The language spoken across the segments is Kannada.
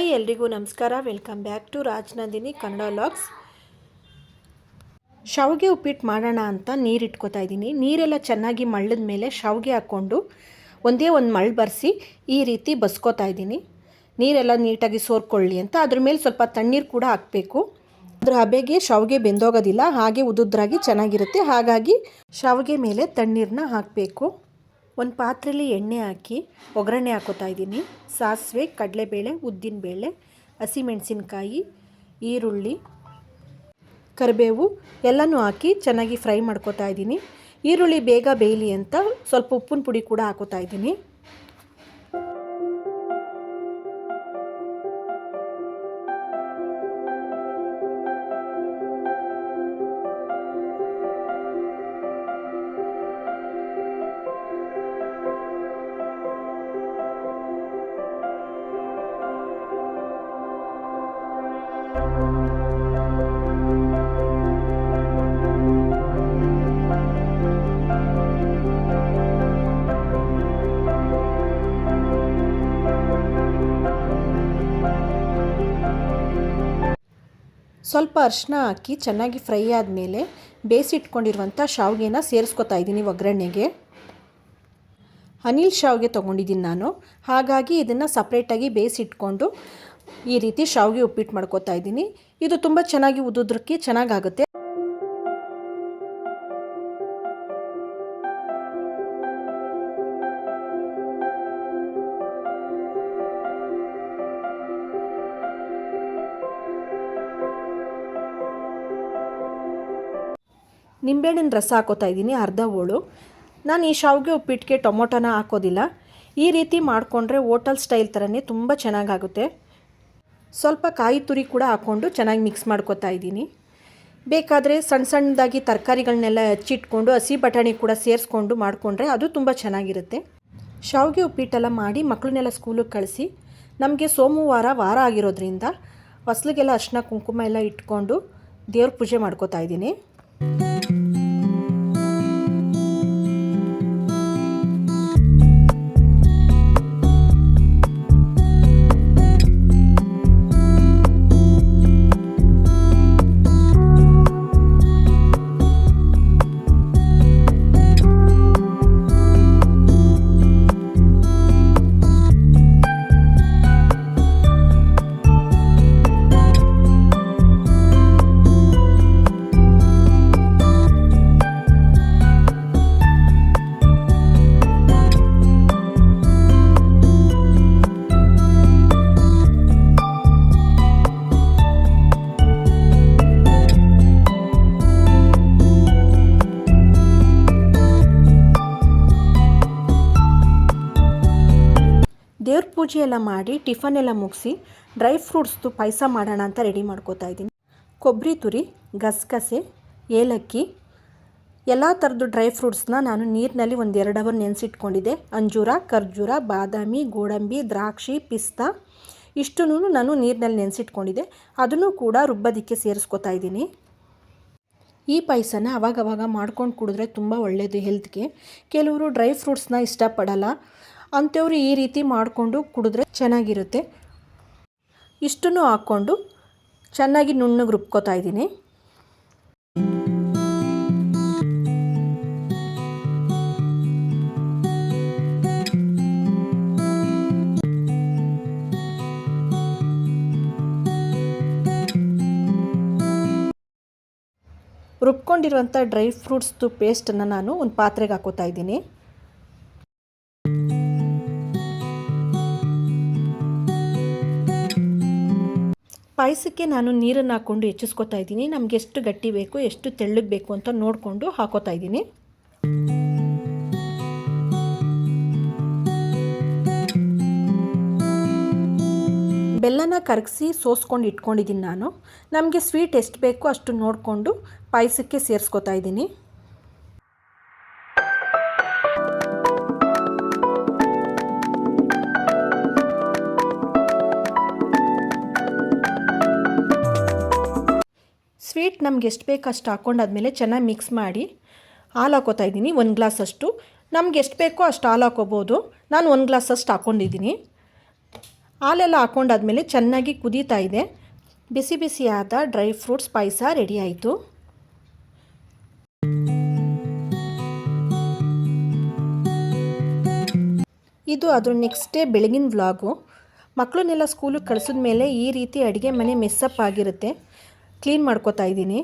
ಹಾಯ್, ಎಲ್ರಿಗೂ ನಮಸ್ಕಾರ. Welcome back to Rajanandini Kannada logs ಶಾವಿಗೆ ಉಪ್ಪಿಟ್ಟು ಮಾಡೋಣ ಅಂತ ನೀರು ಇಟ್ಕೋತಾ ಇದ್ದೀನಿ. ನೀರೆಲ್ಲ ಚೆನ್ನಾಗಿ ಮಳ್ಳದ ಮೇಲೆ ಶಾವಿಗೆ ಹಾಕ್ಕೊಂಡು ಒಂದೇ ಒಂದು ಮಳ್ಳು ಬರೆಸಿ ಈ ರೀತಿ ಬಸ್ಕೋತಾ ಇದ್ದೀನಿ. ನೀರೆಲ್ಲ ನೀಟಾಗಿ ಸೋರ್ಕೊಳ್ಳಿ ಅಂತ. ಅದ್ರ ಮೇಲೆ ಸ್ವಲ್ಪ ತಣ್ಣೀರು ಕೂಡ ಹಾಕಬೇಕು. ಅದ್ರ ಹಬೆಗೆ ಶಾವಿಗೆ ಬೆಂದೋಗೋದಿಲ್ಲ. ಹಾಗೆ ಉದುದ್ರಾಗಿ ಚೆನ್ನಾಗಿರುತ್ತೆ. ಹಾಗಾಗಿ ಶಾವಿಗೆ ಮೇಲೆ ತಣ್ಣೀರನ್ನ ಹಾಕಬೇಕು. ಒಂದು ಪಾತ್ರೆಯಲ್ಲಿ ಎಣ್ಣೆ ಹಾಕಿ ಒಗ್ಗರಣೆ ಹಾಕೋತಾ ಇದ್ದೀನಿ. ಸಾಸಿವೆ, ಕಡಲೆಬೇಳೆ, ಉದ್ದಿನಬೇಳೆ, ಹಸಿಮೆಣಸಿನ್ಕಾಯಿ, ಈರುಳ್ಳಿ, ಕರಿಬೇವು ಎಲ್ಲನೂ ಹಾಕಿ ಚೆನ್ನಾಗಿ ಫ್ರೈ ಮಾಡ್ಕೋತಾ ಇದ್ದೀನಿ. ಈರುಳ್ಳಿ ಬೇಗ ಬೇಯಲಿ ಅಂತ ಸ್ವಲ್ಪ ಉಪ್ಪಿನ ಪುಡಿ ಕೂಡ ಹಾಕೋತಾ ಇದ್ದೀನಿ. ಸ್ವಲ್ಪ ಅರಿಶಿನ ಹಾಕಿ ಚೆನ್ನಾಗಿ ಫ್ರೈ ಆದಮೇಲೆ ಬೇಯಿಸಿಟ್ಕೊಂಡಿರುವಂಥ ಶಾವಿಗೆನ ಸೇರಿಸ್ಕೊತಾ ಇದ್ದೀನಿ ಒಗ್ಗರಣೆಗೆ. ಅನಿಲ್ ಶಾವಿಗೆ ತೊಗೊಂಡಿದ್ದೀನಿ ನಾನು. ಹಾಗಾಗಿ ಇದನ್ನು ಸಪ್ರೇಟಾಗಿ ಬೇಯಿಸಿಟ್ಕೊಂಡು ಈ ರೀತಿ ಶಾವಿಗೆ ಉಪ್ಪಿಟ್ಟು ಮಾಡ್ಕೋತಾ ಇದ್ದೀನಿ. ಇದು ತುಂಬ ಚೆನ್ನಾಗಿ ಉದುದ್ರಕ್ಕೆ ಚೆನ್ನಾಗಾಗುತ್ತೆ. ನಿಂಬೆಹಣ್ಣಿನ ರಸ ಹಾಕೋತಾ ಇದ್ದೀನಿ, ಅರ್ಧ ಹೋಳು ನಾನು ಈ ಶಾವಿಗೆ ಉಪ್ಪಿಟ್ಟಿಗೆ ಟೊಮೊಟೊನ ಹಾಕೋದಿಲ್ಲ. ಈ ರೀತಿ ಮಾಡಿಕೊಂಡ್ರೆ ಹೋಟಲ್ ಸ್ಟೈಲ್ ಥರನೇ ತುಂಬ ಚೆನ್ನಾಗಾಗುತ್ತೆ. ಸ್ವಲ್ಪ ಕಾಯಿ ತುರಿ ಕೂಡ ಹಾಕ್ಕೊಂಡು ಚೆನ್ನಾಗಿ ಮಿಕ್ಸ್ ಮಾಡ್ಕೋತಾ ಇದ್ದೀನಿ. ಬೇಕಾದರೆ ಸಣ್ಣ ಸಣ್ಣದಾಗಿ ತರಕಾರಿಗಳನ್ನೆಲ್ಲ ಹೆಚ್ಚಿಟ್ಕೊಂಡು, ಹಸಿ ಬಟಾಣಿ ಕೂಡ ಸೇರಿಸ್ಕೊಂಡು ಮಾಡಿಕೊಂಡ್ರೆ ಅದು ತುಂಬ ಚೆನ್ನಾಗಿರುತ್ತೆ. ಶಾವಿಗೆ ಉಪ್ಪಿಟ್ಟೆಲ್ಲ ಮಾಡಿ ಮಕ್ಕಳನ್ನೆಲ್ಲ ಸ್ಕೂಲಿಗೆ ಕಳಿಸಿ, ನಮಗೆ ಸೋಮವಾರ ವಾರ ಆಗಿರೋದ್ರಿಂದ, ಹೊಸ್ಲಿಗೆಲ್ಲ ಅರ್ಶಿನ, ಕುಂಕುಮ ಎಲ್ಲ ಇಟ್ಕೊಂಡು ದೇವ್ರ ಪೂಜೆ ಮಾಡ್ಕೋತಾ ಇದ್ದೀನಿ. ದೇವ್ರ ಪೂಜೆ ಎಲ್ಲ ಮಾಡಿ, ಟಿಫನ್ ಎಲ್ಲ ಮುಗಿಸಿ, ಡ್ರೈ ಫ್ರೂಟ್ಸ್ದು ಪಾಯಸ ಮಾಡೋಣ ಅಂತ ರೆಡಿ ಮಾಡ್ಕೋತಾ ಇದ್ದೀನಿ. ಕೊಬ್ಬರಿ ತುರಿ, ಗಸಗಸೆ, ಏಲಕ್ಕಿ, ಎಲ್ಲ ಥರದ್ದು ಡ್ರೈ ಫ್ರೂಟ್ಸ್ನ ನಾನು ನೀರಿನಲ್ಲಿ ಒಂದು ಎರಡು ಅವರ್ ನೆನೆಸಿಟ್ಕೊಂಡಿದ್ದೆ. ಅಂಜೂರ, ಖರ್ಜೂರ, ಬಾದಾಮಿ, ಗೋಡಂಬಿ, ದ್ರಾಕ್ಷಿ, ಪಿಸ್ತಾ ಇಷ್ಟನ್ನು ನಾನು ನೀರಿನಲ್ಲಿ ನೆನೆಸಿಟ್ಕೊಂಡಿದ್ದೆ. ಅದನ್ನು ಕೂಡ ರುಬ್ಬೋದಕ್ಕೆ ಸೇರಿಸ್ಕೊತಾ ಇದ್ದೀನಿ. ಈ ಪಾಯಸನ ಅವಾಗವಾಗ ಮಾಡ್ಕೊಂಡು ಕುಡಿದ್ರೆ ತುಂಬ ಒಳ್ಳೆಯದು ಹೆಲ್ತ್ಗೆ ಕೆಲವರು ಡ್ರೈ ಫ್ರೂಟ್ಸ್ನ ಇಷ್ಟಪಡಲ್ಲ. ಅಂಥವ್ರು ಈ ರೀತಿ ಮಾಡಿಕೊಂಡು ಕುಡಿದ್ರೆ ಚೆನ್ನಾಗಿರುತ್ತೆ. ಇಷ್ಟನ್ನು ಹಾಕ್ಕೊಂಡು ಚೆನ್ನಾಗಿ ನುಣ್ಣಗೆ ರುಬ್ಕೋತಾ ಇದ್ದೀನಿ. ರುಬ್ಕೊಂಡಿರುವಂಥ ಡ್ರೈ ಫ್ರೂಟ್ಸ್ದು ಪೇಸ್ಟನ್ನು ನಾನು ಒಂದು ಪಾತ್ರೆಗೆ ಹಾಕೋತಾ ಇದ್ದೀನಿ. ಪಾಯಸಕ್ಕೆ ನಾನು ನೀರನ್ನು ಹಾಕ್ಕೊಂಡು ಹೆಚ್ಚಿಸ್ಕೊತಾ ಇದ್ದೀನಿ. ನಮಗೆ ಎಷ್ಟು ಗಟ್ಟಿ ಬೇಕು, ಎಷ್ಟು ತೆಳ್ಳಗೆ ಬೇಕು ಅಂತ ನೋಡಿಕೊಂಡು ಹಾಕೋತಾ ಇದ್ದೀನಿ. ಬೆಲ್ಲನ ಕರಗಿಸಿ ಸೋಸ್ಕೊಂಡು ಇಟ್ಕೊಂಡಿದ್ದೀನಿ ನಾನು. ನಮಗೆ ಸ್ವೀಟ್ ಎಷ್ಟು ಬೇಕೋ ಅಷ್ಟು ನೋಡಿಕೊಂಡು ಪಾಯಸಕ್ಕೆ ಸೇರಿಸ್ಕೊತಾ ಇದ್ದೀನಿ. ಸ್ವೀಟ್ ನಮ್ಗೆ ಎಷ್ಟು ಬೇಕು ಅಷ್ಟು ಹಾಕ್ಕೊಂಡಾದ್ಮೇಲೆ ಚೆನ್ನಾಗಿ ಮಿಕ್ಸ್ ಮಾಡಿ ಹಾಲು ಹಾಕೋತಾ ಇದ್ದೀನಿ. ಒಂದು ಗ್ಲಾಸಷ್ಟು ನಮ್ಗೆ ಎಷ್ಟು ಬೇಕೋ ಅಷ್ಟು ಹಾಲು ಹಾಕೋಬೋದು. ನಾನು ಒಂದು ಗ್ಲಾಸಷ್ಟು ಹಾಕ್ಕೊಂಡಿದ್ದೀನಿ ಹಾಲೆಲ್ಲ ಹಾಕೊಂಡಾದ್ಮೇಲೆ ಚೆನ್ನಾಗಿ ಕುದೀತಾ ಇದೆ. ಬಿಸಿ ಬಿಸಿಯಾದ ಡ್ರೈ ಫ್ರೂಟ್ಸ್ ಪಾಯಸ ರೆಡಿ ಆಯಿತು. ಇದು ಅದ್ರ ನೆಕ್ಸ್ಟ್ ಡೇ ಬೆಳಗಿನ ವ್ಲಾಗು ಮಕ್ಕಳನ್ನೆಲ್ಲ ಸ್ಕೂಲಿಗೆ ಕಳಿಸಿದ ಮೇಲೆ ಈ ರೀತಿ ಅಡುಗೆ ಮನೆ ಮೆಸ್ಸಪ್ ಆಗಿರುತ್ತೆ. ಕ್ಲೀನ್ ಮಾಡ್ಕೋತಾ ಇದ್ದೀನಿ.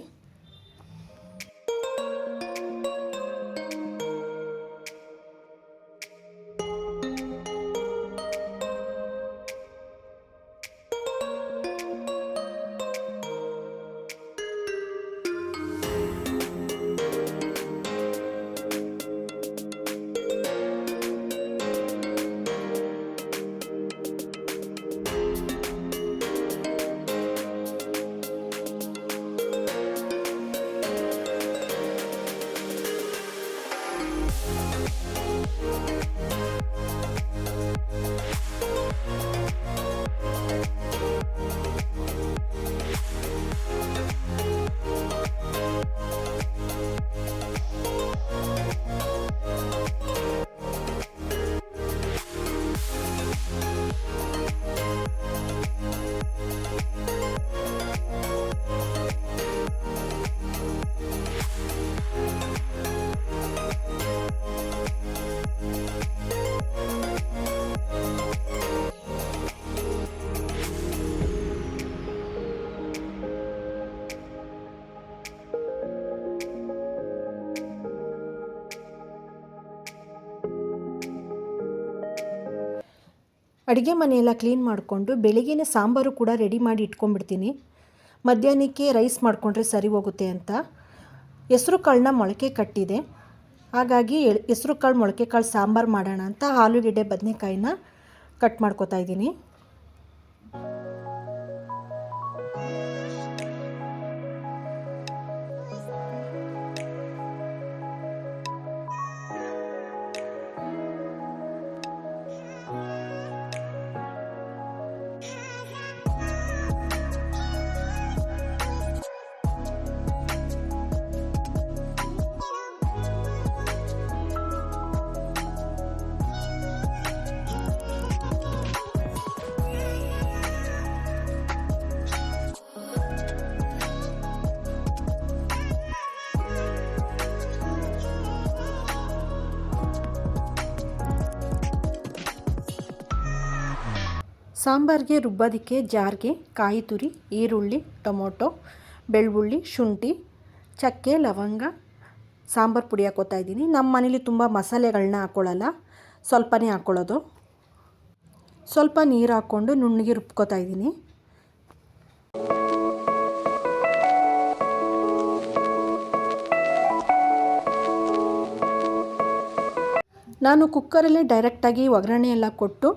ಅಡುಗೆ ಮನೆಯೆಲ್ಲ ಕ್ಲೀನ್ ಮಾಡಿಕೊಂಡು ಬೆಳಿಗ್ಗೆನೇ ಸಾಂಬಾರು ಕೂಡ ರೆಡಿ ಮಾಡಿ ಇಟ್ಕೊಂಡ್ಬಿಡ್ತೀನಿ. ಮಧ್ಯಾಹ್ನಕ್ಕೆ ರೈಸ್ ಮಾಡಿಕೊಂಡ್ರೆ ಸರಿ ಹೋಗುತ್ತೆ ಅಂತ. ಹೆಸ್ರು ಕಾಳನ್ನ ಮೊಳಕೆ ಕಟ್ಟಿದೆ. ಹಾಗಾಗಿ ಹೆಸ್ರು ಕಾಳು ಮೊಳಕೆ ಕಾಳು ಸಾಂಬಾರು ಮಾಡೋಣ ಅಂತ ಆಲೂಗೆಡ್ಡೆ, ಬದನೆಕಾಯಿನ ಕಟ್ ಮಾಡ್ಕೊತಾ ಇದ್ದೀನಿ. ಸಾಂಬಾರಿಗೆ ರುಬ್ಬೋದಕ್ಕೆ ಜಾರ್ಗೆ ಕಾಯಿ ತುರಿ, ಈರುಳ್ಳಿ, ಟೊಮೊಟೊ, ಬೆಳ್ಳುಳ್ಳಿ, ಶುಂಠಿ, ಚಕ್ಕೆ, ಲವಂಗ, ಸಾಂಬಾರು ಪುಡಿ ಹಾಕೋತಾ ಇದ್ದೀನಿ. ನಮ್ಮ ಮನೇಲಿ ತುಂಬ ಮಸಾಲೆಗಳನ್ನ ಹಾಕ್ಕೊಳ್ಳಲ್ಲ ಸ್ವಲ್ಪನೇ ಹಾಕ್ಕೊಳ್ಳೋದು ಸ್ವಲ್ಪ ನೀರು ಹಾಕ್ಕೊಂಡು ನುಣ್ಣಗೆ ರುಬ್ಕೋತಾ ಇದ್ದೀನಿ. ನಾನು ಕುಕ್ಕರಲ್ಲೇ ಡೈರೆಕ್ಟಾಗಿ ಒಗ್ಗರಣೆ ಎಲ್ಲ ಕೊಟ್ಟು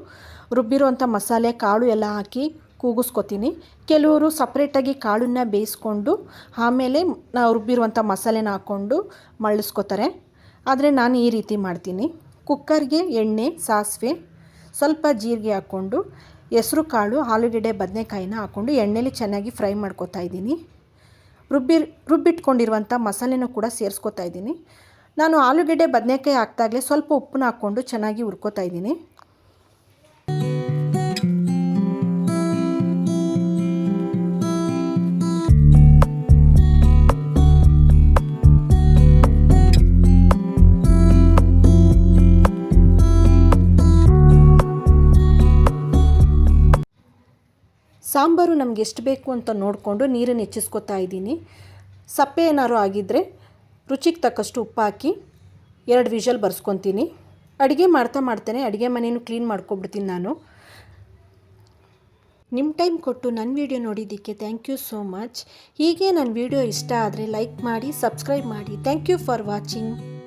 ರುಬ್ಬಿರುವಂಥ ಮಸಾಲೆ, ಕಾಳು ಎಲ್ಲ ಹಾಕಿ ಕೂಗಿಸ್ಕೊತೀನಿ. ಕೆಲವರು ಸಪ್ರೇಟಾಗಿ ಕಾಳನ್ನ ಬೇಯಿಸ್ಕೊಂಡು, ಆಮೇಲೆ ನಾವು ರುಬ್ಬಿರುವಂಥ ಮಸಾಲೆನ ಹಾಕ್ಕೊಂಡು ಮಳ್ಳಿಸ್ಕೊತಾರೆ ಆದರೆ ನಾನು ಈ ರೀತಿ ಮಾಡ್ತೀನಿ. ಕುಕ್ಕರ್ಗೆ ಎಣ್ಣೆ, ಸಾಸಿವೆ, ಸ್ವಲ್ಪ ಜೀರಿಗೆ ಹಾಕ್ಕೊಂಡು, ಹೆಸ್ರು, ಕಾಳು, ಆಲೂಗೆಡ್ಡೆ, ಬದನೆಕಾಯಿನ ಹಾಕ್ಕೊಂಡು ಎಣ್ಣೆಲಿ ಚೆನ್ನಾಗಿ ಫ್ರೈ ಮಾಡ್ಕೊತಾ ಇದ್ದೀನಿ. ರುಬ್ಬಿ ರುಬ್ಬಿಟ್ಕೊಂಡಿರುವಂಥ ಮಸಾಲೆನ ಕೂಡ ಸೇರಿಸ್ಕೊತಾ ಇದ್ದೀನಿ. ನಾನು ಆಲೂಗೆಡ್ಡೆ, ಬದನೆಕಾಯಿ ಹಾಕ್ದಾಗಲೇ ಸ್ವಲ್ಪ ಉಪ್ಪನ್ನ ಹಾಕ್ಕೊಂಡು ಚೆನ್ನಾಗಿ ಹುರ್ಕೋತಾ ಇದ್ದೀನಿ. ಸಾಂಬಾರು ನಮ್ಗೆ ಎಷ್ಟು ಬೇಕು ಅಂತ ನೋಡಿಕೊಂಡು ನೀರನ್ನು ಹೆಚ್ಚಿಸ್ಕೊತಾ ಇದ್ದೀನಿ. ಸಪ್ಪೆ ಏನಾದ್ರು ಆಗಿದ್ದರೆ ರುಚಿಗೆ ತಕ್ಕಷ್ಟು ಉಪ್ಪು ಹಾಕಿ ಎರಡು ವಿಷಲ್ ಬರ್ಸ್ಕೊತೀನಿ. ಅಡುಗೆ ಮಾಡ್ತಾ ಮಾಡ್ತೇನೆ ಅಡುಗೆ ಮನೇನು ಕ್ಲೀನ್ ಮಾಡ್ಕೊಬಿಡ್ತೀನಿ ನಾನು. ನಿಮ್ಮ ಟೈಮ್ ಕೊಟ್ಟು ನನ್ನ ವೀಡಿಯೋ ನೋಡಿದ್ದಕ್ಕೆ ಥ್ಯಾಂಕ್ ಯು ಸೋ ಮಚ್ ಹೀಗೆ ನನ್ನ ವೀಡಿಯೋ ಇಷ್ಟ ಆದರೆ ಲೈಕ್ ಮಾಡಿ ಸಬ್ಸ್ಕ್ರೈಬ್ ಮಾಡಿ. Thank you for watching